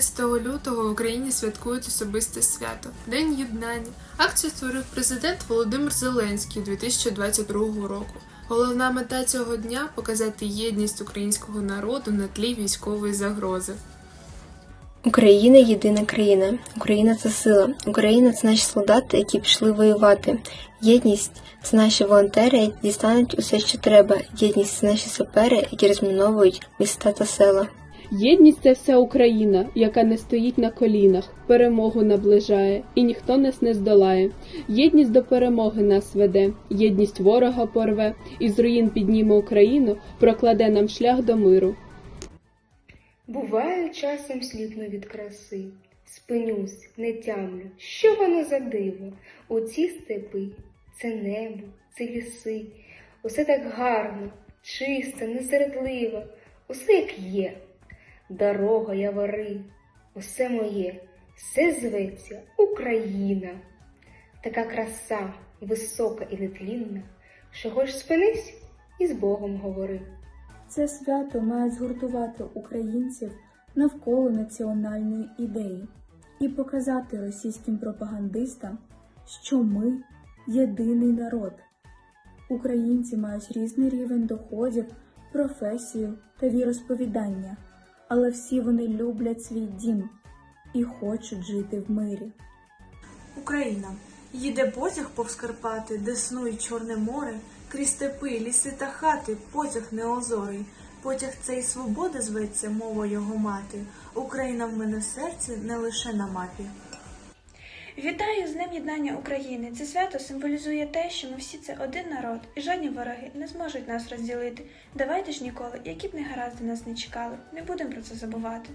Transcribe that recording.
14 лютого в Україні святкують особисте свято День єднання. Акцію створив президент Володимир Зеленський 2022 року. Головна мета цього дня показати єдність українського народу на тлі військової загрози. Україна єдина країна. Україна це сила. Україна це наші солдати, які пішли воювати. Єдність це наші волонтери, які дістануть усе, що треба. Єдність це наші сапери, які розміновують міста та села. Єдність це вся Україна, яка не стоїть на колінах, перемогу наближає, і ніхто нас не здолає. Єдність до перемоги нас веде, єдність ворога порве, і з руїн підніме Україну, прокладе нам шлях до миру. Буваю часом сліпну від краси, спинюсь, не тямлю, що воно за диво? Оці степи, це небо, це ліси, усе так гарно, чисто, несередливо, усе як є. Дорога, явори, усе моє, все зветься Україна. Така краса, висока і нетлінна, що хоч спинись і з Богом говори. Це свято має згуртувати українців навколо національної ідеї і показати російським пропагандистам, що ми єдиний народ. Українці мають різний рівень доходів, професію та віросповідання, але всі вони люблять свій дім і хочуть жити в мирі. Україна. Їде потяг повз Карпати, Десну і Чорне море, крізь степи, ліси та хати, потяг неозорий. Потяг цей свободи зветься, мова його мати. Україна в мене серці не лише на мапі. Вітаю з Днем Єднання України. Це свято символізує те, що ми всі це один народ, і жодні вороги не зможуть нас розділити. Давайте ж ніколи, які б негаразди нас не чекали, не будемо про це забувати.